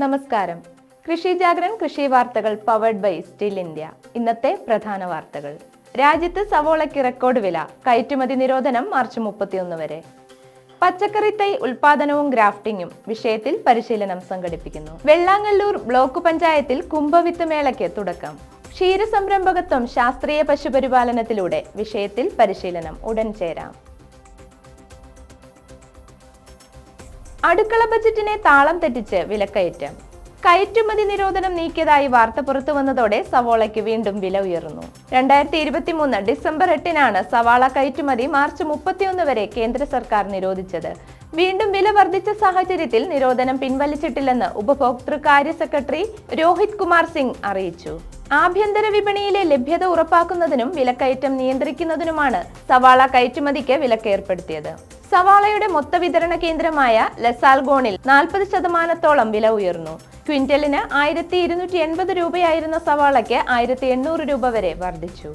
നമസ്കാരം. കൃഷി ജാഗരൻ കൃഷി വാർത്തകൾ പവർഡ് ബൈ സ്റ്റിൽ ഇന്ത്യ ഇന്നത്തെ പ്രധാന വാർത്തകൾ. രാജ്യത്ത് സവോളയ്ക്ക് റെക്കോർഡ് വില കയറ്റുമതി നിരോധനം മാർച്ച് മുപ്പത്തിയൊന്ന് വരെ. പച്ചക്കറി തൈ ഉൽപാദനവും ഗ്രാഫ്റ്റിംഗും വിഷയത്തിൽ പരിശീലനം സംഘടിപ്പിക്കുന്നു. വെള്ളാങ്ങല്ലൂർ ബ്ലോക്ക് പഞ്ചായത്തിൽ കുംഭവിത്ത് മേളയ്ക്ക് തുടക്കം. ക്ഷീരസംരംഭകത്വം ശാസ്ത്രീയ പശുപരിപാലനത്തിലൂടെ വിഷയത്തിൽ പരിശീലനം ഉടൻ ചേരാം. അടുക്കള ബജറ്റിനെ താളം തെറ്റിച്ച് വിലക്കയറ്റം. കയറ്റുമതി നിരോധനം നീക്കിയതായി വാർത്ത പുറത്തു വന്നതോടെ സവോളയ്ക്ക് വീണ്ടും വില ഉയർന്നു. രണ്ടായിരത്തി ഇരുപത്തി മൂന്ന് ഡിസംബർ എട്ടിനാണ് സവാള കയറ്റുമതി മാർച്ച് മുപ്പത്തിയൊന്ന് വരെ കേന്ദ്ര സർക്കാർ നിരോധിച്ചത്. വീണ്ടും വില വർദ്ധിച്ച സാഹചര്യത്തിൽ നിരോധനം പിൻവലിച്ചിട്ടില്ലെന്ന് ഉപഭോക്തൃകാര്യ സെക്രട്ടറി രോഹിത് കുമാർ സിംഗ് അറിയിച്ചു. ആഭ്യന്തര വിപണിയിലെ ലഭ്യത ഉറപ്പാക്കുന്നതിനും വിലക്കയറ്റം നിയന്ത്രിക്കുന്നതിനുമാണ് സവാള കയറ്റുമതിക്ക് വിലക്കേർപ്പെടുത്തിയത്. സവാളയുടെ മൊത്ത വിതരണ കേന്ദ്രമായ ലസാൽഗോണിൽ നാൽപ്പത് ശതമാനത്തോളം വില ഉയർന്നു. ക്വിന്റലിന് ആയിരത്തി ഇരുന്നൂറ്റി എൺപത് രൂപയായിരുന്ന സവാളയ്ക്ക് ആയിരത്തി എണ്ണൂറ് രൂപ വരെ വർദ്ധിച്ചു.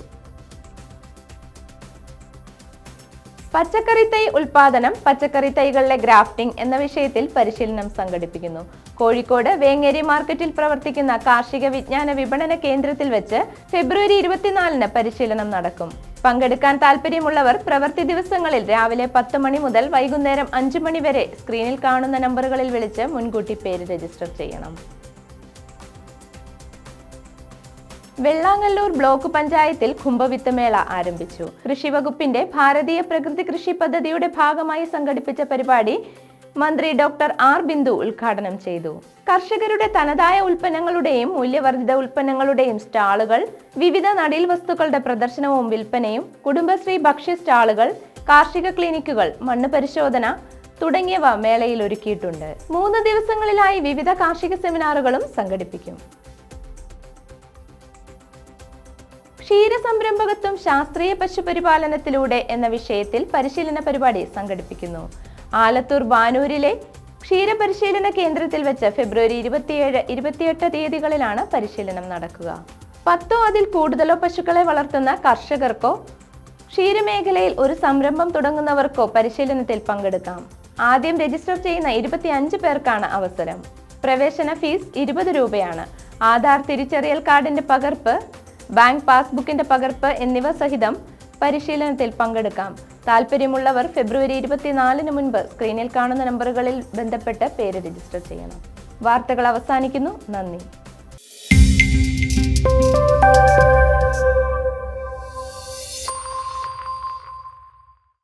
പച്ചക്കറി തൈ ഉൽപാദനം പച്ചക്കറി തൈകളിലെ ഗ്രാഫ്റ്റിംഗ് എന്ന വിഷയത്തിൽ പരിശീലനം സംഘടിപ്പിക്കുന്നു. കോഴിക്കോട് വേങ്ങേരി മാർക്കറ്റിൽ പ്രവർത്തിക്കുന്ന കാർഷിക വിജ്ഞാന വിപണന കേന്ദ്രത്തിൽ വെച്ച് ഫെബ്രുവരി ഇരുപത്തിനാലിന് പരിശീലനം നടക്കും. പങ്കെടുക്കാൻ താല്പര്യമുള്ളവർ പ്രവൃത്തി ദിവസങ്ങളിൽ രാവിലെ പത്ത് മണി മുതൽ വൈകുന്നേരം അഞ്ചു മണി വരെ സ്ക്രീനിൽ കാണുന്ന നമ്പറുകളിൽ വിളിച്ച് മുൻകൂട്ടി പേര് രജിസ്റ്റർ ചെയ്യണം. വെള്ളാങ്ങല്ലൂർ ബ്ലോക്ക് പഞ്ചായത്തിൽ കുംഭവിത്ത് മേള ആരംഭിച്ചു. കൃഷി വകുപ്പിന്റെ ഭാരതീയ പ്രകൃതി കൃഷി പദ്ധതിയുടെ ഭാഗമായി സംഘടിപ്പിച്ച പരിപാടി മന്ത്രി ഡോക്ടർ ആർ ബിന്ദു ഉദ്ഘാടനം ചെയ്തു. കർഷകരുടെ തനതായ ഉൽപ്പന്നങ്ങളുടെയും മൂല്യവർദ്ധിത ഉൽപ്പന്നങ്ങളുടെയും സ്റ്റാളുകൾ വിവിധ നടീൽ വസ്തുക്കളുടെ പ്രദർശനവും വിൽപ്പനയും കുടുംബശ്രീ ഭക്ഷ്യ സ്റ്റാളുകൾ കാർഷിക ക്ലിനിക്കുകൾ മണ്ണ് പരിശോധന തുടങ്ങിയവ മേളയിൽ ഒരുക്കിയിട്ടുണ്ട്. മൂന്ന് ദിവസങ്ങളിലായി വിവിധ കാർഷിക സെമിനാറുകളും സംഘടിപ്പിക്കും. ക്ഷീരസംരംഭകത്വം ശാസ്ത്രീയ പശുപരിപാലനത്തിലൂടെ എന്ന വിഷയത്തിൽ പരിശീലന പരിപാടി സംഘടിപ്പിക്കുന്നു. ആലത്തൂർ ബാനൂരിലെ ക്ഷീരപരിശീലന കേന്ദ്രത്തിൽ വെച്ച് ഫെബ്രുവരി ഇരുപത്തിയേഴ് ഇരുപത്തിയെട്ട് തീയതികളിലാണ് പരിശീലനം നടക്കുക. പത്തോ അതിൽ കൂടുതലോ പശുക്കളെ വളർത്തുന്ന കർഷകർക്കോ ക്ഷീരമേഖലയിൽ ഒരു സംരംഭം തുടങ്ങുന്നവർക്കോ പരിശീലനത്തിൽ പങ്കെടുക്കാം. ആദ്യം രജിസ്റ്റർ ചെയ്യുന്ന ഇരുപത്തി അഞ്ച് പേർക്കാണ് അവസരം. പ്രവേശന ഫീസ് ഇരുപത് രൂപയാണ്. ആധാർ തിരിച്ചറിയൽ കാർഡിന്റെ പകർപ്പ് ബാങ്ക് പാസ്ബുക്കിന്റെ പകർപ്പ് എന്നിവ സഹിതം പരിശീലനത്തിൽ പങ്കെടുക്കാം. താല്പര്യമുള്ളവർ ഫെബ്രുവരി ഇരുപത്തിനാലിന് മുൻപ് സ്ക്രീനിൽ കാണുന്ന നമ്പറുകളിൽ ബന്ധപ്പെട്ട് പേര് രജിസ്റ്റർ ചെയ്യണം. വാർത്തകൾ അവസാനിക്കുന്നു. നന്ദി.